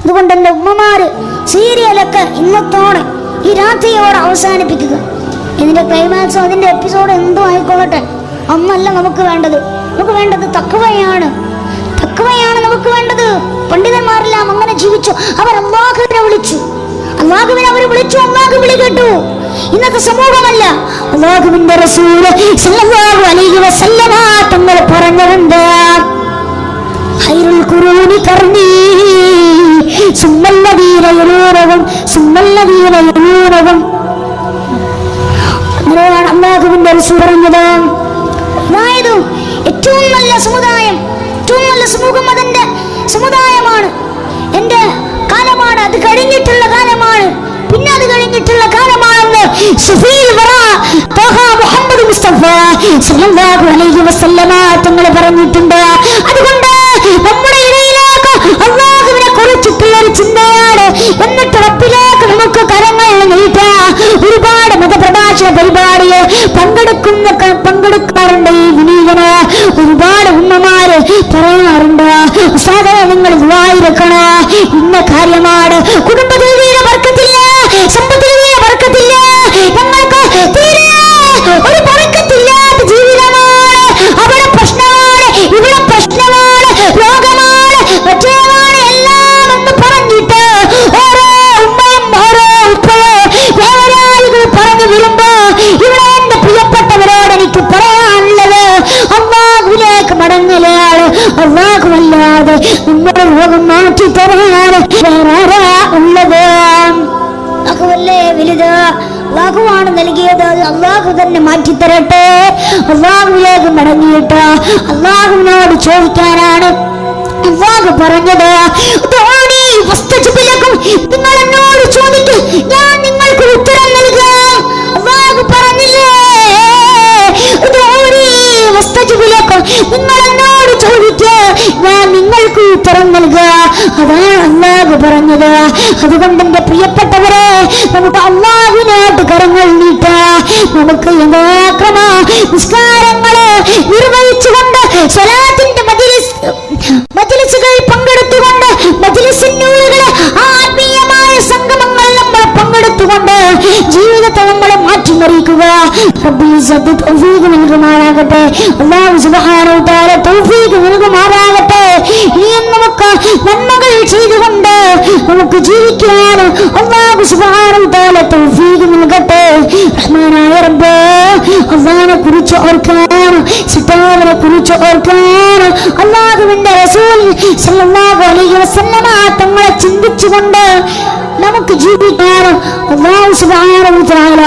അതുകൊണ്ട് എന്റെ ഉമ്മമാര് സീരിയലൊക്കെ ഇന്നത്തോടെ ഈ രാത്രിയോടെ അവസാനിപ്പിക്കുക. ഇതിന്റെ ക്ലൈമാക്സോ അതിന്റെ എപ്പിസോഡ് എന്തോ ആയിക്കോട്ടെ അന്നല്ല നമുക്ക് വേണ്ടത്. നമുക്ക് വേണ്ടത് തക്കവയാണ് തക്കവയാണ് നമുക്ക് വേണ്ടത്. പണ്ഡിതന്മാരെല്ലാം അങ്ങനെ ജീവിച്ചു. അവർ അള്ളാഹുവിനെ വിളിച്ചു. അള്ളാഹുവിനെ അവർ വിളിച്ചു. അള്ളാഹു വിളി കേട്ടു. ഇന്നത്തെ സമൂഹമല്ല. അള്ളാഹുവിന്റെ റസൂൽ സല്ലല്ലാഹു അലൈഹി വസല്ലമ തങ്ങൾ പറഞ്ഞുണ്ട് ഖൈറുൽ ഖുറൂനി ഖർനി സുമ്മല്ലദീന യലൂനഹും സുമ്മല്ലദീന യലൂനഹും അങ്ങനെയാണ് അള്ളാഹുവിന്റെ റസൂൽ പറഞ്ഞത് ഏറ്റവും നല്ല സമുദായം ഏറ്റവും നല്ല സമൂഹം അതിന്റെ സമുദായമാണ്. എന്റെ കാലമാണ് അത് കഴിഞ്ഞിട്ടുള്ള കാലമാണ്. പിന്നെ അത് കഴിഞ്ഞിട്ടുള്ള കാലമാണെന്ന് മുഹമ്മദ് മുസ്തഫ തങ്ങൾ പറഞ്ഞിട്ടുണ്ട്. അതുകൊണ്ട് കുറിച്ചിട്ടുള്ള ഒരു ചിന്തയാണ് എന്നിട്ട് റബ്ബിലേക്ക് നമുക്ക് കരങ്ങൾ നീട്ടാം. ഒരുപാട് മതപ്രഭാഷണ പരിപാടിയെ പങ്കെടുക്കുന്ന പങ്കെടുക്കാറുണ്ട് ഈ വിനീതന്. ഒരുപാട് ഉമ്മമാര് പറയാറുണ്ട് ഉസ്താദേ നിങ്ങൾ ദുആയിരക്കണ ഇന്ന കാര്യമാണ്. കുടുംബദേവിയുടെ വർക്കത്തില്ല? സമ്പത്തിലെ വർക്കത്തില്ല? ഞങ്ങൾക്ക് തീരെ ഒരു പറക്കത്തില്ലാത്ത അള്ളാഹുവിലേക്ക് മടങ്ങിയിട്ട് അള്ളാഹുവിനോട് ചോദിക്കാനാണ് അള്ളാഹു പറഞ്ഞത്. നിങ്ങൾ എന്നോട് ചോദിക്കും ഞാൻ നിങ്ങൾക്ക് ഉത്തരം നൽകാം അള്ളാഹു പറഞ്ഞില്ലേ "ഉദ്ഊനി വസ്തജിബ് നിങ്ങൾ എന്നോട് ഞാൻ നിങ്ങൾക്ക് ഉത്തരം നൽകുക. അതാണ് അള്ളാഹു പറഞ്ഞത്. അതുകൊണ്ട് എന്റെ പ്രിയപ്പെട്ടവരെ നമുക്ക് അള്ളാഹുവിനായിട്ട് കരങ്ങൾ നീട്ട നമുക്ക് യഥാക്രമ നിസ്കാരങ്ങളെ നിർവഹിച്ചുകൊണ്ട് സ്വലാത്തിന്റെ മജിലിസ് മജിലിസുകൾ പങ്കെടുത്തുകൊണ്ട് മജിലിസിനുള്ളിലെ ആത്മീയമായ സംഗമങ്ങൾ നമ്മൾ പങ്കെടുത്തുകൊണ്ട് ജീവിതത്തെ നമ്മളെ മാറ്റിമറിക്കുക. നൽകുമാറാകട്ടെ. അല്ലാഹു സുബ്ഹാനഹു തആല തൗഫീഖ് നൽകുമാറാകട്ടെ. നമുക്ക് നന്മകൾ ചെയ്തുകൊണ്ട് നമുക്ക് ജീവിക്കാൻ അല്ലാഹു സുബ്ഹാനഹു താല തൗഫീഖ് നൽകട്ടെ. റഹ്മാനായ റബ്ബ് അള്ളാഹിനെ കുറിച്ച് ഓർക്കാൻ സിതാവിനെ കുറിച്ച് ഓർക്കാൻ അള്ളാഹുവിന്റെ റസൂൽ സല്ലല്ലാഹു അലൈഹി വസല്ലമ തങ്ങളെ ചിന്തിച്ചുകൊണ്ട് നമുക്ക് ജീവിക്കാൻ അള്ളാഹു സുബ്ഹാനഹു തആല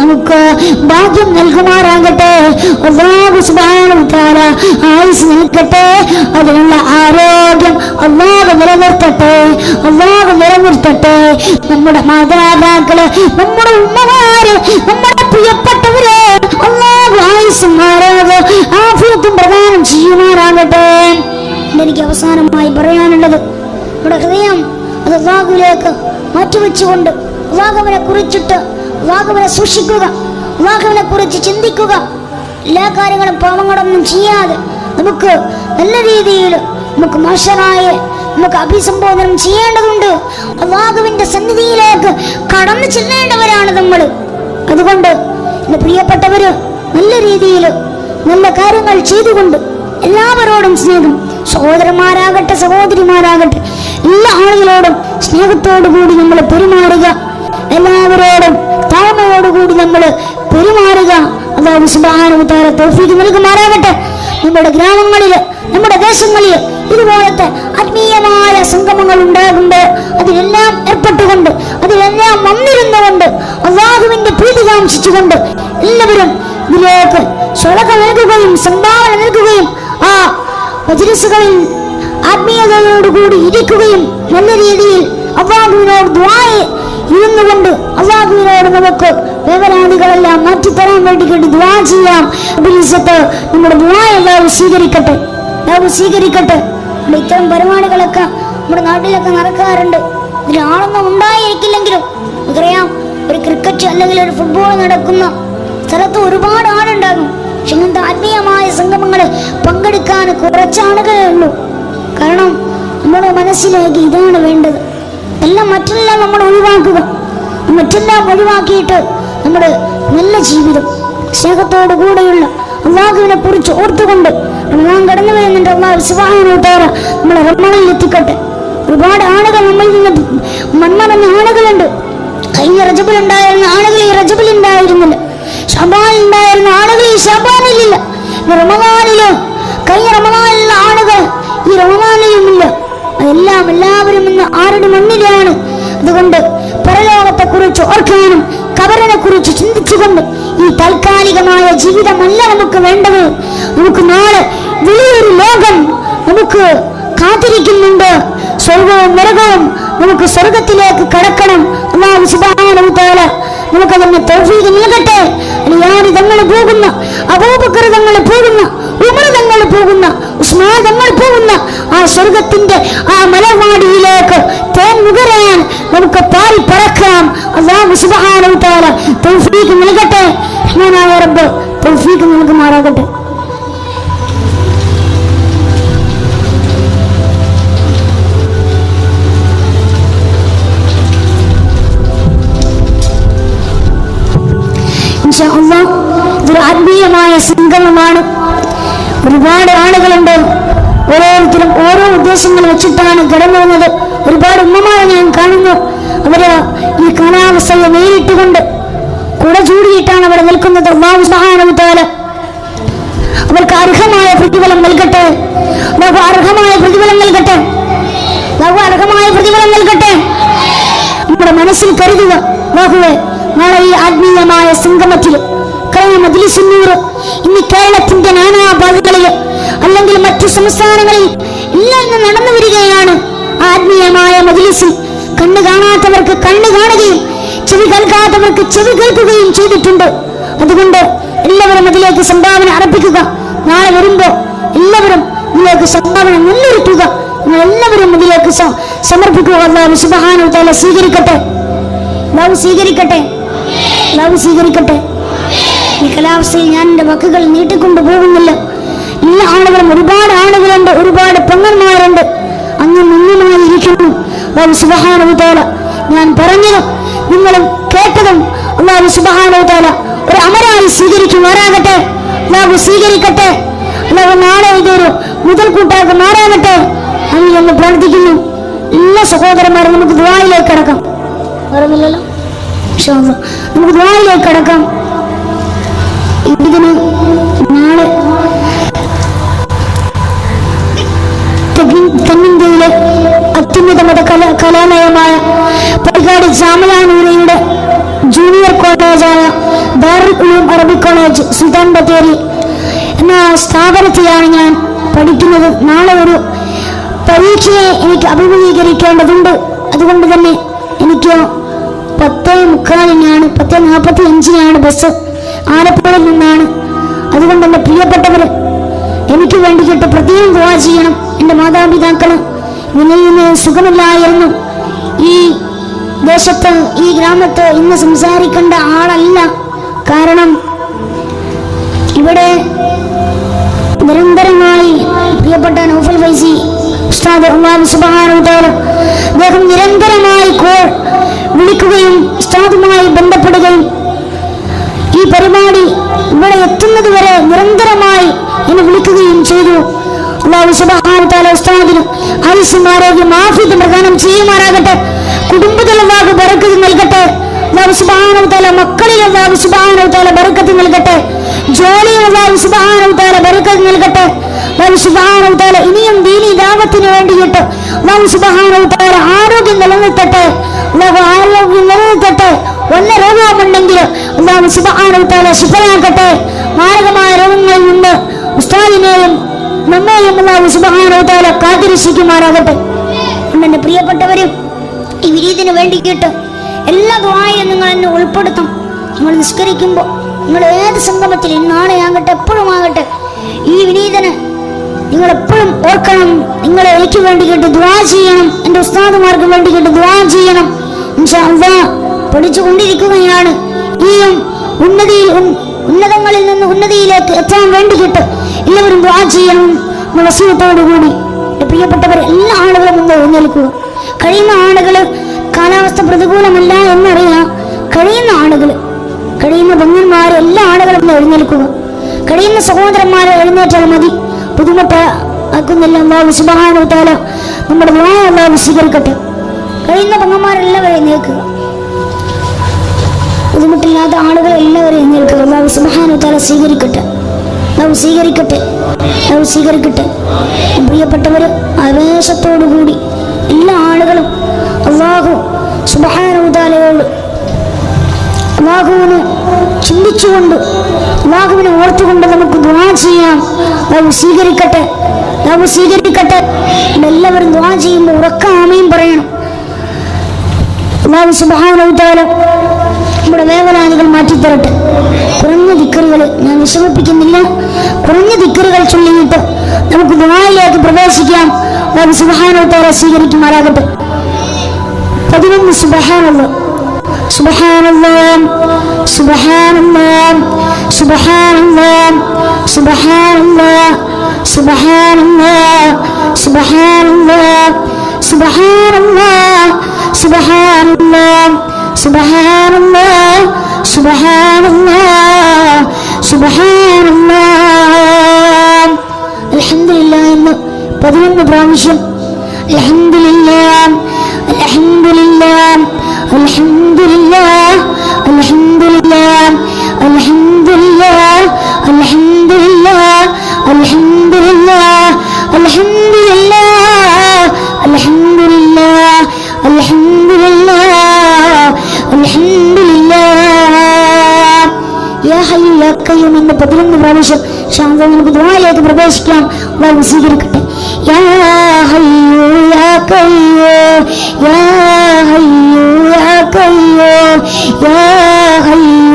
നമുക്ക് ഭാഗ്യം നൽകുമാറാകട്ടെ. ആയുസ് നൽകട്ടെ. അതിനുള്ള ആരോഗ്യം അള്ളാഹു നിലനിർത്തട്ടെ. അള്ളാഹു നിലനിർത്തട്ടെ. നമ്മുടെ മാതാപിതാക്കൾ നമ്മുടെ ഉമ്മമാര് നമ്മുടെ പ്രിയപ്പെട്ടവര് അള്ളാഹു ആയുസും ആരോഗ്യം ആഫിയത്തും പ്രദാനം ചെയ്യുമാറാകട്ടെ. എനിക്ക് അവസാനമായി പറയാനുള്ളത് നമ്മുടെ ഹൃദയം അത് അള്ളാഹുലേക്ക് മാറ്റിവെച്ചുകൊണ്ട് അള്ളാഹുവിനെ കുറിച്ചിട്ട് അള്ളാഹുവിനെ സൂക്ഷിക്കുക അള്ളാഹുവിനെ കുറിച്ച് ചിന്തിക്കുക. എല്ലാ കാര്യങ്ങളും പാവങ്ങളൊന്നും ചെയ്യാതെ നമുക്ക് നല്ല രീതിയിൽ നമുക്ക് മോശമായ നമുക്ക് അഭിസംബോധനം ചെയ്യേണ്ടതുണ്ട്. അള്ളാഹുവിന്റെ സന്നിധിയിലേക്ക് കടന്നു ചെല്ലേണ്ടവരാണ് നമ്മൾ. അതുകൊണ്ട് എന്റെ പ്രിയപ്പെട്ടവര് നല്ല രീതിയിൽ നല്ല കാര്യങ്ങൾ ചെയ്തുകൊണ്ട് എല്ലാവരോടും സ്നേഹം സഹോദരന്മാരാകട്ടെ സഹോദരിമാരാകട്ടെ എല്ലാ ആളുകളോടും സ്നേഹത്തോടു കൂടി നമ്മൾ പെരുമാറുക. എല്ലാവരോടും താഴ്മയോടുകൂടി നമ്മൾ പെരുമാറുക. അള്ളാഹു സുബ്ഹാനഹു തആല തൗഫീഖ് നൽകുമാറാകട്ടെ. നമ്മുടെ ഗ്രാമങ്ങളിൽ നമ്മുടെ ദേശങ്ങളിൽ ഇതുപോലത്തെ ആത്മീയമായ സംഗമങ്ങൾ ഉണ്ടാകുമ്പോൾ അതിലെല്ലാം ഏർപ്പെട്ടുകൊണ്ട് അതിലെല്ലാം വന്നിരുന്നുകൊണ്ട് അള്ളാഹുവിന്റെ പ്രീതി കാംക്ഷിച്ചുകൊണ്ട് എല്ലാവരും ഇതിലേക്ക് ചുളക നൽകുകയും സംഭാവന നൽകുകയും ആ മജ്ലിസുകളിൽ ആത്മീയതയോടുകൂടി ഇരിക്കുകയും നല്ല രീതിയിൽ അള്ളാഹുവിനോട് ദ്വായെ ഇരുന്നുകൊണ്ട് അള്ളാഹുവിനോട് നമുക്ക് വേവനാദികളെല്ലാം മാറ്റിത്തരാൻ വേണ്ടിയിട്ട് ദ്വാ ചെയ്യാം. അഭിലിസത്ത് നമ്മുടെ ദ്വാ എല്ലാവരും സ്വീകരിക്കട്ടെ. എല്ലാവരും സ്വീകരിക്കട്ടെ. നമ്മുടെ ഇത്തരം പരിപാടികളൊക്കെ നമ്മുടെ നാട്ടിലൊക്കെ നടക്കാറുണ്ട്. ഇതിലാളൊന്നും ഉണ്ടായിരിക്കില്ലെങ്കിലും നമുക്കറിയാം ഒരു ക്രിക്കറ്റ് അല്ലെങ്കിൽ ഒരു ഫുട്ബോൾ നടക്കുന്ന സ്ഥലത്ത് ഒരുപാട് ആളുണ്ടാകും. പക്ഷെ ഇങ്ങനത്തെ ആത്മീയമായ സംഗമങ്ങളെ പങ്കെടുക്കാൻ കുറച്ച് ആളുകളേ ഉള്ളൂ. കാരണം നമ്മുടെ മനസ്സിലേക്ക് ഇതാണ് വേണ്ടത്. എല്ലാം മറ്റെല്ലാം നമ്മൾ ഒഴിവാക്കുക. മറ്റെല്ലാം ഒഴിവാക്കിയിട്ട് നമ്മുടെ നല്ല ജീവിതം സ്നേഹത്തോടു കൂടെയുള്ള അള്ളാഹുവിനെ കുറിച്ച് ഓർത്തുകൊണ്ട് റമദാൻ കടന്നു വരുന്നുണ്ട്. അള്ളാഹു സുബാനോട്ടാറ നമ്മളെ റമണയിൽ എത്തിക്കട്ടെ. ഒരുപാട് ആളുകൾ നമ്മളിൽ നിന്ന് മൺമറഞ്ഞ ആളുകളുണ്ട്. കഴിഞ്ഞ റജബിൽ ഉണ്ടായിരുന്ന ആളുകൾ ഈ ഷബാൻ ഉണ്ടായിരുന്ന ആളുകൾ ഈ ഷബാനിലില്ല. റമദാനിലും കഴിഞ്ഞ റമദാനിലുള്ള ആളുകൾ ഈ റമദാനിലുമില്ല. അതെല്ലാം എല്ലാവരും ഇന്ന് ആരുടെ മണ്ണിലാണ്? അതുകൊണ്ട് പരലോകത്തെ കുറിച്ച് ഓർക്കാനും കബറിനെ കുറിച്ച് ചിന്തിച്ചുകൊണ്ട് ഈ താൽക്കാലികമായ ജീവിതമല്ല നമുക്ക് വേണ്ടത്. നമുക്ക് നാളെ വലിയൊരു ലോകം നമുക്ക് കാത്തിരിക്കുന്നുണ്ട്. സ്വർഗവും നരകവും നമുക്ക് സ്വർഗത്തിലേക്ക് കടക്കണം. അള്ളാഹു നമുക്ക് അതിന് തോഫീക്ക് നൽകട്ടെ. അലിയാനി തങ്ങൾ പോകുന്ന അബൂബക്കർ തങ്ങൾ പോകുന്ന ഉമർ തങ്ങൾ പോകുന്ന ഉസ്മാൻ തങ്ങൾ പോകുന്ന ആ സ്വർഗത്തിന്റെ ആ മലവാടിയിലേക്ക് തേൻ മുകരാൻ നമുക്ക് പാറി പറക്കാം. അള്ളാഹു സുബ്ഹാനഹു തആല തൗഫീഖ് നൽകട്ടെ. റഹ്മാനായ റബ്ബ് തൗഫീഖ് നൽകുമാറാകട്ടെ. ഇൻഷാ അള്ളാഹ് ഇതൊരു ആത്മീയമായ സംഗമമാണ്. ഒരുപാട് ആളുകളുണ്ട്. ഓരോരുത്തരും ഓരോ ഉദ്ദേശങ്ങൾ വെച്ചിട്ടാണ് കടന്നു വന്നത് ഒരുപാട് ഉമ്മമാരെ ഞാൻ കാണുന്നു. അവർ ഈ കാലാവസ്ഥയെ നേരിട്ടുകൊണ്ട് കുട ചൂടിയിട്ടാണ് അവിടെ നിൽക്കുന്നത്. അള്ളാഹു അവർക്ക് അർഹമായ പ്രതിഫലം നൽകട്ടെ. അർഹമായ പ്രതിഫലം നൽകട്ടെ. അർഹമായ പ്രതിഫലം നൽകട്ടെ. നമ്മുടെ മനസ്സിൽ കരുതുക ബാഹുവെ നാളെ ഈ ആത്മീയമായ സംഗമത്തിൽ കഴിഞ്ഞ മദ്ലിസുന്നൂർ ഇന്ന് കേരളത്തിന്റെ നാനാഭാഗങ്ങളിൽ അല്ലെങ്കിൽ മറ്റു സംസ്ഥാനങ്ങളിൽ എല്ലാം ഇന്ന് നടന്നു വരികയാണ്. ആത്മീയമായ മദ്ലിസിൽ കണ്ണു കാണാത്തവർക്ക് കണ്ണു കാണുകയും ചെവി കേൾക്കാത്തവർക്ക് ചെവി കേൾക്കുകയും ചെയ്തിട്ടുണ്ട്. അതുകൊണ്ട് എല്ലാവരും അതിലേക്ക് സംഭാവന അർപ്പിക്കുക. നാളെ വരുമ്പോ എല്ലാവരും ഇതിലേക്ക് സംഭാവന മുന്നൊരുക്കുക. എല്ലാവരും ഇതിലേക്ക് സമർപ്പിക്കുക. തആല സ്വീകരിക്കട്ടെ. ലവ് സ്വീകരിക്കട്ടെ. ലവ് സ്വീകരിക്കട്ടെ. ഈ കാലാവസ്ഥയിൽ ഞാൻ എന്റെ വാക്കുകൾ നീട്ടിക്കൊണ്ടു പോകുന്നില്ല ഇന്ന് ആളുകളും ഒരുപാട് ആളുകളുണ്ട് ഒരുപാട് പെങ്ങന്മാരുണ്ട്. അങ്ങ് മുന്നിലായിരിക്കുന്നു അല്ലാഹു സുബ്ഹാനഹു വ ഞാൻ പറഞ്ഞതും നിങ്ങളും കേട്ടതും അള്ളാഹു തആല ഒരു അമരായി സ്വീകരിക്കുമാറാകട്ടെ. അള്ളാഹു സ്വീകരിക്കട്ടെ. അല്ലാതെ നാളെ ഇതൊരു മുതൽക്കൂട്ടാക്കി മാറാകട്ടെ. അങ്ങനെ എന്ന് പ്രാർത്ഥിക്കുന്നു. എല്ലാ സഹോദരന്മാരും നമുക്ക് ദ്വായിലേക്ക് കടക്കാം പറഞ്ഞില്ലല്ലോ. നമുക്ക് ദ്വായിലേക്ക് കടക്കാം ഇതിന് നാളെ. തെന്നിന്ത്യയിലെ അത്യുന്നതമത കല കലാലയമായ പടികാട് ജാമലാനൂരയുടെ ജൂനിയർ കോളേജായ ദാറുൽ ഉലൂം അറബിക് കോളേജ് സുൽത്താൻ ബത്തേരി എന്ന സ്ഥാപനത്തിലാണ് ഞാൻ പഠിക്കുന്നത്. നാളെ ഒരു പരീക്ഷയെ എനിക്ക് അഭിമുഖീകരിക്കേണ്ടതുണ്ട്. അതുകൊണ്ട് തന്നെ എനിക്ക് പത്ത് മുക്കാലിനാണ് പത്ത് നാൽപ്പത്തി അഞ്ചിനാണ് ബസ് ആലപ്പുഴയിൽ നിന്നാണ്. അതുകൊണ്ട് എന്റെ പ്രിയപ്പെട്ടവർ എനിക്ക് വേണ്ടിയിട്ട് പ്രത്യേകം ദുവാ ചെയ്യണം. എന്റെ മാതാപിതാക്കൾ നിന്ന് സുഖമില്ലായിരുന്നു. ഈ ദേശത്ത് ഈ ഗ്രാമത്ത് ഇന്ന് സംസാരിക്കേണ്ട ആളല്ല. കാരണം ഇവിടെ നിരന്തരമായി പ്രിയപ്പെട്ട നൗഫൽ ഫൈസി ഉസ്താദ് സുബ്ഹാനഹു തആല അദ്ദേഹം നിരന്തരമായി കോൾ വിളിക്കുകയും ഉസ്താദുമായി ബന്ധപ്പെടുകയും ഈ പരിപാടി ഇവിടെ എത്തുന്നത് വരെ നിരന്തരമായി എന്നെ വിളിക്കുകയും ചെയ്തു. പ്രദാനം ചെയ്യുമാറാകട്ടെ. ബറക്കത്ത് നൽകട്ടെ. നൽകട്ടെ. നൽകട്ടെ. ഇനിയും ദീനി ദാവത്തിന് വേണ്ടിയിട്ട് ആരോഗ്യം നിലനിർത്തട്ടെ. ആരോഗ്യം നിലനിർത്തട്ടെ. വല്ല രോഗമുണ്ടെങ്കിൽ അള്ളാഹു സുബ്ഹാനഹു ശുഭനാക്കട്ടെ മാരകമായ രോഗങ്ങളിൽ നിന്ന് ഉസ്താദിനെയും നമ്മെയും സുബ്ഹാനഹു തആല കാത്തിരക്ഷിക്കുമാറാകട്ടെ. അതുകൊണ്ട് പ്രിയപ്പെട്ടവരും ഈ വിരീതിന് വേണ്ടിയിട്ട് എല്ലാ ദ്വായും നിങ്ങൾ എന്നെ ഉൾപ്പെടുത്തും നിങ്ങൾ നിസ്കരിക്കുമ്പോൾ നിങ്ങൾ ഏത് സംഗമത്തിൽ ഇന്നാണ് ആകട്ടെ എപ്പോഴും ആകട്ടെ ഈ വിനീതന് നിങ്ങൾ എപ്പോഴും ഓർക്കണം. നിങ്ങൾ എനിക്ക് വേണ്ടിയിട്ട് ദ്വാ ചെയ്യണം. എന്റെ ഉസ്താദുമാർക്ക് വേണ്ടി വേണ്ടിയിട്ട് ദ്വാ ചെയ്യണം. ഇൻഷാ പഠിച്ചുകൊണ്ടിരിക്കുകയാണ് ഇനിയും ഉന്നതിയിൽ ഉന്നതങ്ങളിൽ നിന്ന് ഉന്നതിയിലേക്ക് എത്താൻ വേണ്ടിയിട്ട് എല്ലാവരും ദ്വാ ചെയ്യണം എന്ന കൂടി എന്റെ പ്രിയപ്പെട്ടവർ എല്ലാ ആളുകളും ഒന്ന് എഴുന്നേൽക്കുക. കഴിയുന്ന ആളുകൾ കാലാവസ്ഥ പ്രതികൂലമല്ല എന്നറിയാം. കഴിയുന്ന ആളുകൾ കഴിയുന്ന ഭംഗന്മാർ എല്ലാ ആളുകളും ഒന്ന് എഴുന്നേൽക്കുക. കഴിയുന്ന സഹോദരന്മാരെ എഴുന്നേറ്റാൽ മതി. ബുദ്ധിമുട്ട് ആക്കുന്നില്ല. അള്ളാഹു നമ്മുടെ വായ അള്ളാഹു സ്വീകരിക്കട്ടെ. കഴിയുന്ന പങ്ങന്മാരെല്ലാവരും എഴുന്നേൽക്കുക. ബുദ്ധിമുട്ടില്ലാത്ത ആളുകൾ എല്ലാവരും എഴുന്നേൽക്കുക. അള്ളാഹു സുബാനുത്താല സ്വീകരിക്കട്ടെ. നാം സ്വീകരിക്കട്ടെ. നാം സ്വീകരിക്കട്ടെ. പ്രിയപ്പെട്ടവർ ആവേശത്തോടുകൂടി എല്ലാ ആളുകളും അള്ളാഹു സുബാനുത്താലയോട് അള്ളാഹുവിനെ ചിന്തിച്ചുകൊണ്ട് അള്ളാഹുവിനെ ഓർത്തുകൊണ്ട് നമുക്ക് ദുആ ചെയ്യാം. നാം സ്വീകരിക്കട്ടെ. നാം സ്വീകരിക്കട്ടെ. എല്ലാവരും ദുആ ചെയ്യുമ്പോൾ ഉറക്ക ആമയും പറയണം. അള്ളാഹു സുബാനവുത്താല നമ്മുടെ വേവനാദികൾ മാറ്റിത്തരട്ടെ. കുറഞ്ഞ ദിക്കറുകൾ ഞാൻ വിഷമിപ്പിക്കുന്നില്ല. കുറഞ്ഞ ദിക്കറുകൾ ചൊല്ലിയിട്ട് നമുക്ക് ദുബായിലേക്ക് പ്രവേശിക്കാം. അള്ളാഹു സുബാനവുത്താല സ്വീകരിക്കുമാറാകട്ടെ. പതിനൊന്ന് സുബഹാനുള്ള സുബഹാനുള്ള സുബഹാനുള്ള സുബഹാനുള്ള സുബഹാനുള്ള സുബഹാനുള്ള സുബഹാനുള്ള സുബഹാനുള്ള سبحان الله سبحان الله سبحان الله سبحان الله سبحان الله سبحان الله سبحان الله الحمد لله ഇന്ന് പതിനൊന്ന് പ്രാവശ്യം الحمد لله الحمد لله الحمد لله الحمد لله الحمد لله الحمد لله الحمد لله الحمد യും എന്ന പതിനൊന്ന് പ്രാവശ്യം ശാന്ത നമുക്ക് ദ്വാരയിലേക്ക് പ്രവേശിക്കാം. അള്ളാഹു സ്വീകരിക്കട്ടെ. യാ ഹയ്യോ യാ കയ്യോ യാ ഹയ്യോ യാ കയ്യോ യാ ഹയ്യോ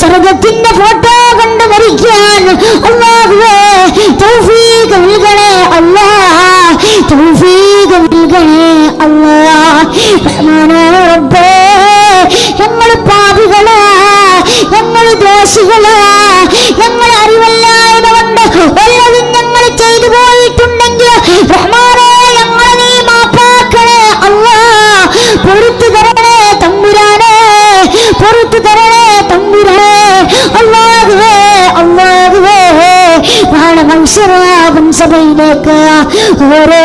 സ്വർഗത്തിന്റെ ഫോട്ടോ കണ്ട് മരിക്കാൻ ഞങ്ങൾ പാപികളാ ഞങ്ങൾ ദോഷികളാ ഞങ്ങൾ അറിവല്ലായ്മ Tuhan.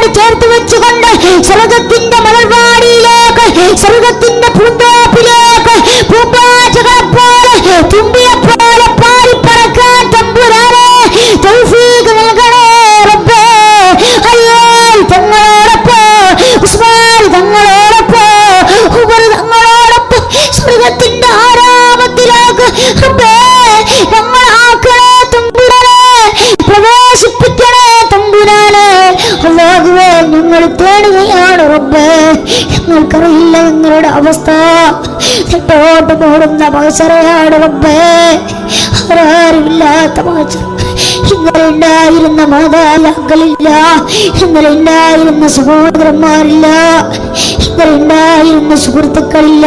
ഹൃദയത്തോട് ചേർത്ത് വെച്ചുകൊണ്ട് സ്വർഗത്തിന്റെ മലർവാടിയിലേക്ക് സ്വർഗത്തിന്റെ പൂന്തോപ്പിലേക്ക് പോലെ തുമ്പിയെ അവസ്ഥ. തെറ്റോട്ട് മൂടുന്ന മകച്ചറയാണ് റബ്ബേ ആരാരുമില്ലാത്ത മത്സരം ഇന്നലെ ഉണ്ടായിരുന്ന മാതാപിതാക്കളില്ല ഇന്നലെ ഉണ്ടായിരുന്ന സഹോദരന്മാരില്ല. ഇന്നലെ ഉണ്ടായിരുന്ന സുഹൃത്തുക്കളില്ല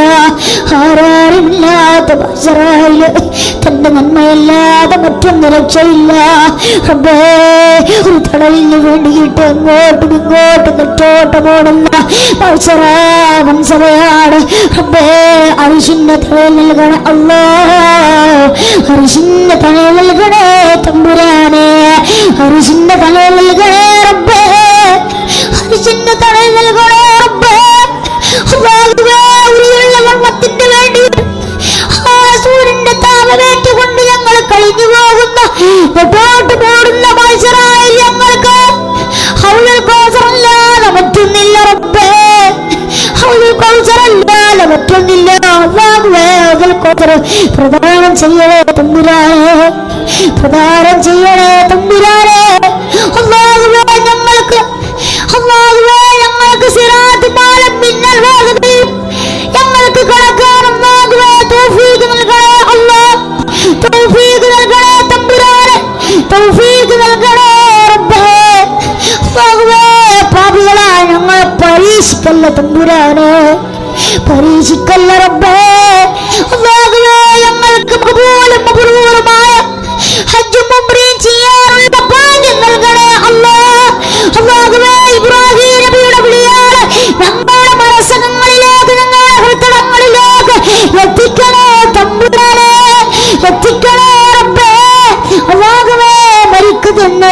ആരാരുമില്ലാത്ത ബസറായിൽ തന്റെ നന്മയല്ലാതെ മറ്റൊന്ന് രക്ഷയില്ല ഒരു തടലിന് വേണ്ടിയിട്ട് അങ്ങോട്ടും ഇങ്ങോട്ടും നെറ്റോട്ട് പോടുന്ന മത്സര മത്സരയാണ് റബ്ബേ അരിശിന്റെ നൽകണ അല്ലോ അരിശിന്റെ തലയിൽ നൽകണേ തമ്പുരാനെ അരിശിന്റെ തലയിൽ നൽകണേ റബ്ബേ അരിശിന്റെ തലയിൽ നൽകണേ മുന്നോട്ട് പോടുന്ന മനുഷ്യരായ ഞങ്ങൾക്ക്. കോസറല്ലാതെ മറ്റൊന്നില്ല റബ്ബേ. കോസറല്ലാതെ മറ്റൊന്നില്ല പ്രദാനം ചെയ്യണേ തമ്പുരാനെ. പ്രദാനം ചെയ്യണേ തമ്പുരാനെ. അല്ലാഹുവേ ഞങ്ങൾക്ക്. അല്ലാഹുവേ ഞങ്ങൾക്ക് സിറാത്ത് പാലം മിന്നൽ വേഗതയും ഞങ്ങൾക്ക് കടക്കാനും നാകുവേ തൗഫീഖ് നൽകണേ അല്ലാഹ്. തൗഫീഖ് പരീക്ഷിക്കല്ല തമ്പുരാനെ പരീക്ഷിക്കല്ല റബ്ബേ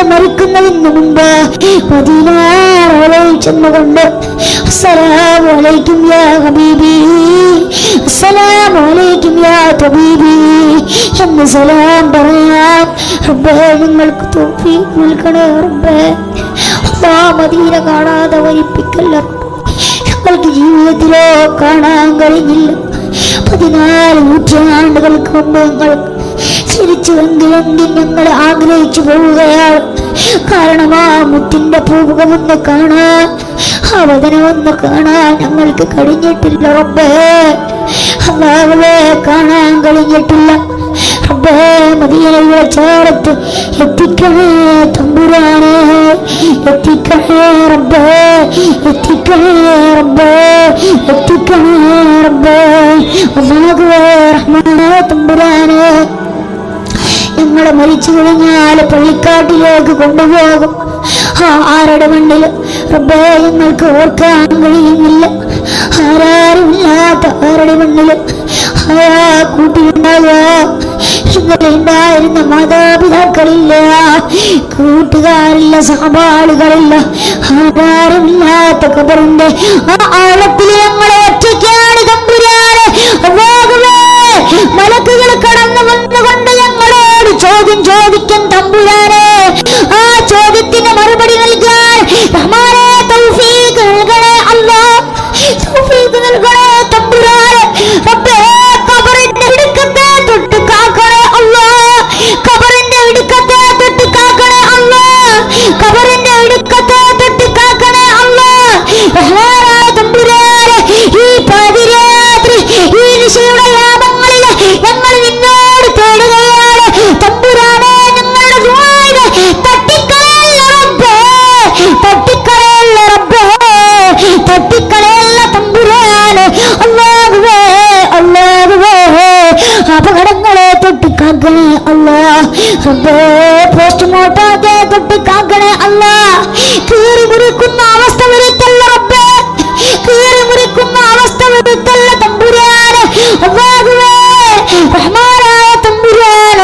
മരിക്കുന്നതിന് മുമ്പ് യാ യാ സലാം പറയാം മദീന കാണാതെ വരിപ്പിക്കല്ല ഞങ്ങൾക്ക് ജീവിതത്തിലോ കാണാൻ കഴിഞ്ഞില്ല. പതിനാല് നൂറ്റാണ്ടുകൾക്ക് മുമ്പ് ഞങ്ങൾ ചിരിച്ചു വെങ്കിലെങ്കിൽ ഞങ്ങൾ ആഗ്രഹിച്ചു പോവുകയാണ്. കാരണം ആ മുത്തിന്റെ പൂവുകമൊന്ന് കാണാൻ വന്ന് കാണാൻ ഞങ്ങൾക്ക് കഴിഞ്ഞിട്ടില്ല റബ്ബേ. അല്ലാഹുവേ കാണാൻ കഴിഞ്ഞിട്ടില്ല. റബ്ബേ മദീനയുടെ ചേർത്ത് എത്തിക്കണേ തമ്പുരാനെ. എത്തിക്കണേ റബ്ബേ എത്തിക്കണേ റബ്ബേ എത്തിക്കണേ റബ്ബേ. അല്ലാഹുവേ മരിച്ചു കഴിഞ്ഞാൽ പള്ളിക്കാട്ടിലേക്ക് കൊണ്ടുപോകും. ആരുടെ മണ്ണിൽ? റബ്ബേ ഞങ്ങൾക്ക് ഓർക്കാൻ കഴിയുന്നില്ല. ആരാരുമില്ലാത്ത ആരുടെ മണ്ണിൽ? ആ കൂട്ടിയുണ്ടാകുക ഉണ്ടായിരുന്ന മാതാപിതാക്കളില്ല കൂട്ടുകാരില്ല സഹപാഠികളില്ല ആധാരമില്ലാത്ത കബറിന്റെ ആ ആഴത്തിൽ ഞങ്ങളെ ഒറ്റയ്ക്കാണ് തമ്പുരാനെ. മലക്കുകൾ കടന്നു വന്നുകൊണ്ട് ചോദ്യം ചോദിക്കും തമ്പുരാനെ. ആ ചോദ്യത്തിന് മറുപടി നൽകാൻ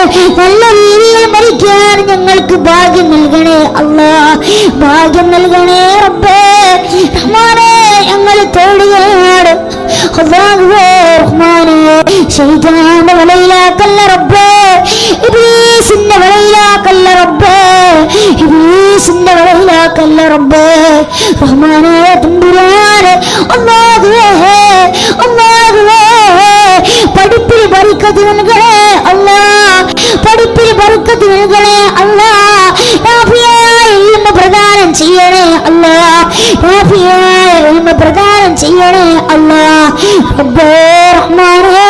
നല്ല രീതിയിൽ മരിക്കാൻ ഞങ്ങൾക്ക് ഭാഗ്യം നൽകണേ അല്ലാ. ഭാഗ്യം നൽകണേ റബ്ബേ. റഹ്മാനെ ഞങ്ങൾ തേടുകയാണ്. റബ്ബേ. റബ്ബേ. അല്ലാഹുവേ പഠിപ്പിൽ ബർക്കത്ത് നൽകണേ അല്ലാ. നാഫിയായ ഇൽമ പ്രദാനം ചെയ്യണേ അല്ലാ. പ്രദാനം ചെയ്യണേ അല്ലാ. റബ്ബേ റഹ്മാനേ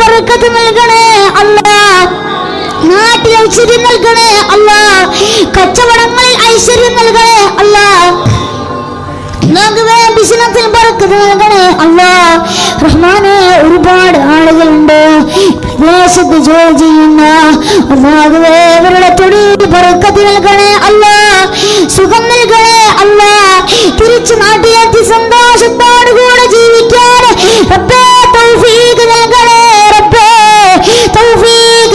ബർക്കത്ത് നൽകണേ അല്ലാ. നാട്ടിൽ ഐശ്വര്യം നൽകണേ അല്ലാ. കച്ചവടങ്ങളിൽ ഐശ്വര്യം നൽകണേ അല്ലാ. നാഗവേ ബിസിനസ്സിൽ പറക്കത് നൽകണേ അല്ലാ റഹ്മാനെ ഒരുപാട് ആളുകളുണ്ട്. വിദേശത്ത് ജോലി ചെയ്യുന്ന അല്ലാഹുവേ അവരുടെ തൊഴിൽ നൽകണേ അല്ലാ സുഖം നൽകണേ അല്ലാ തിരിച്ചു നാട്ടിലെത്തി സന്തോഷത്തോടു കൂടെ ജീവിക്കാൻ. റബ്ബേ തൗഫീഖ് നൽകണേ. റബ്ബേ തൗഫീഖ്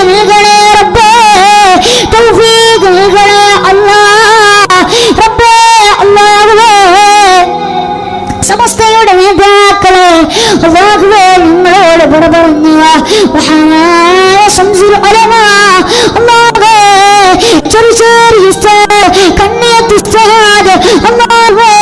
നിങ്ങളോട് പുറ പറഞ്ഞ മഹാനായ ശംസുൽ ഉലമ അള്ളാഹുവേ ചെറു ചെറിയ ഉസ്താദ് കണ്ണിയത്ത് ഉസ്താദ് അള്ളാഹുവേ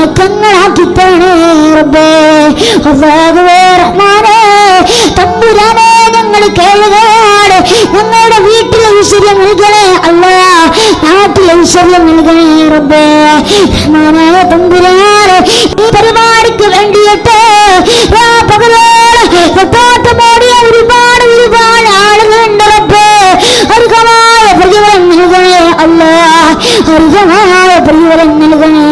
ഇണക്കങ്ങളാക്കി തരണേ ഞങ്ങൾ കേളുകയാണ് ഞങ്ങളുടെ വീട്ടിൽ ഐശ്വര്യം നൽകണേ അല്ല നാട്ടിൽ ഐശ്വര്യം നൽകണേ റബ്ബേ. റഹ്മാനായ ഈ പരിപാടിക്ക് വേണ്ടിയിട്ട് ഒരുപാട് ഒരുപാട് ആളുകളുണ്ട് റബ്ബേ. അർഹമായ പ്രതിഫലം നൽകണേ അല്ല അർഹമായ പ്രതിഫലം നൽകണേ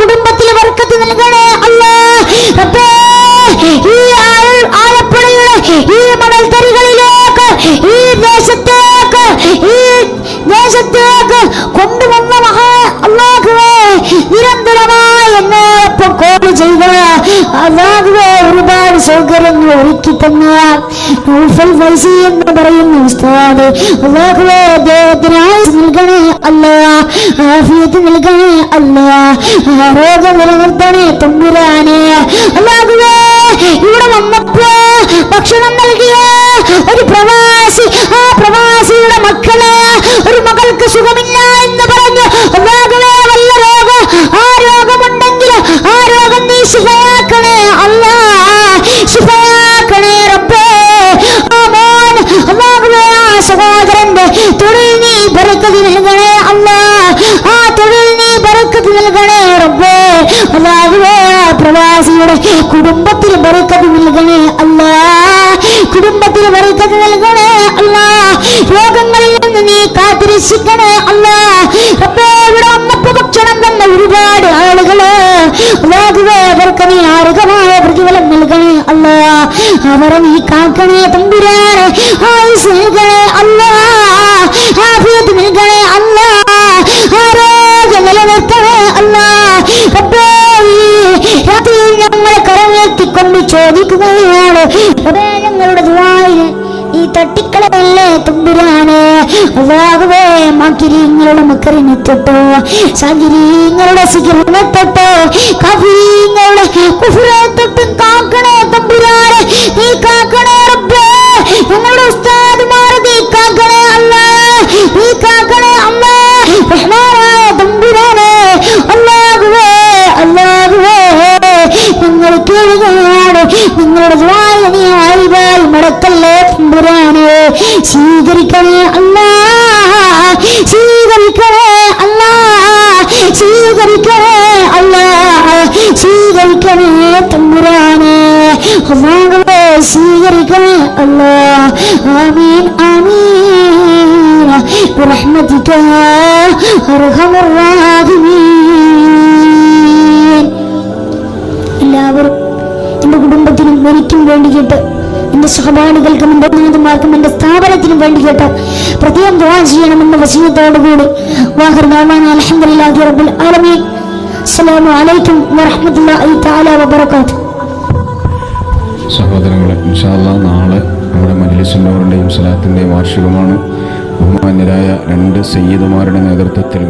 കുടുംബത്തിൽ വർക്കത്ത് നൽകണേ ഈ ഈ ഈ ദേശത്തേക്ക് ഈ ദേശത്തേക്ക് കൊണ്ടുവന്ന മഹാ അള്ളാഹുവേ നിരന്തരമായി എന്നോടൊപ്പം കോൾ ചെയ്ത. അള്ളാഹുവേ ഒരുപാട് സൗകര്യങ്ങൾ ഒരുക്കി തന്ന. എന്ന് പറയുന്ന ഉസ്താദ് അള്ളാഹുവേ അദ്ദേഹത്തിന് ആയുസ് നൽകണേ അല്ല ആഫിയത്ത് നൽകണേ അല്ല ആരോഗ്യം നിലനിർത്തണേ തമ്പുരാനെ അള്ളാഹുവേ നീ ബറക്കത്ത് നൽകണേ അല്ല. ആ തൊഴിൽ നീ ബർക്കത്ത് നൽകണേ റബ്ബേ. അല്ലാഹുവേ പ്രവാസിയുടെ കുടുംബത്തിൽ ബർക്കത്ത് നൽകണേ അല്ല. കുടുംബത്തിൽ ബർക്കത്ത് നൽകണേ അല്ല. രോഗങ്ങളിൽ നിന്ന് നീ കാത്തിരക്ഷിക്കണേ അല്ല. റബ്ബേ ഇവിടെ വന്നപ്പോ ഭക്ഷണം തന്ന ഒരുപാട് ആളുകൾ അല്ലാഹുവേ അവർക്ക് നീ ആരോഗ്യമായ പ്രതിഫലം നൽകണേ അല്ല. അവരെ നീ കാക്കണേ തമ്പുരാനെ. ആയുസ് നൽകണേ അല്ലാ ആഫിയത്ത് നൽകണേ അല്ലാ ഈ കരമേറ്റിക്കൊണ്ട് ചോദിക്കുകയാണ്. ഞങ്ങളുടെ ദുആയിന് ഈ തട്ടിക്കളയല്ലേ തുമ്പുരാനെ അള്ളാഹുവേ മക്കിരിങ്ങളുടെ മക്കറിനെ തൊട്ടോ സഗിരിങ്ങളുടെ സിഗിറിനെ തൊട്ടോ കഫീങ്ങളുടെ കുഫുറെ തൊട്ടും കാക്കണേ തുമ്പിരാണ് നീ കാക്കണേ കേൾക്കുകയാണ് നിങ്ങളുടെ ദ്വായ നീ ആയിവായി മടക്കല്ലേ തമ്പുരാനെ? സ്വീകരിക്കണേ അല്ല. സ്വീകരിക്കണേ അല്ല. സ്വീകരിക്കണേ അല്ല. സ്വീകരിക്കണേ തമ്പുരാനെ. ഹുമാകളെ സ്വീകരിക്കണേ അല്ല. ആമീൻ ആമീൻ. برحمتك أرحم الراحمين കുടുംബത്തിനും എനിക്കും വേണ്ടി കേട്ട് എന്റെ സഹപാഠികൾക്കും എന്റെ നാഥന്മാർക്കും എന്റെ സ്ഥാപനത്തിനും വേണ്ടിയിട്ട് പ്രത്യേകം ദുആ ചെയ്യണമെന്ന വസീയത്തോടു കൂടി വാഹിർ നാമാൻ അൽഹംദുലില്ലാഹി റബ്ബിൽ ആലമീൻ. അസ്സലാമു അലൈക്കും വറഹ്മത്തുള്ളാഹി തആല വബറകാതുഹു. സഹോദരങ്ങളെ ഇൻഷാല്ല നാളെ നമ്മുടെ മജ്ലിസുന്നൂറിന്റെയും സലാത്തിന്റെയും വാർഷികമാണ്. ബഹുമാന്യരായ രണ്ട് സയ്യിദുമാരുടെ നേതൃത്വത്തിൽ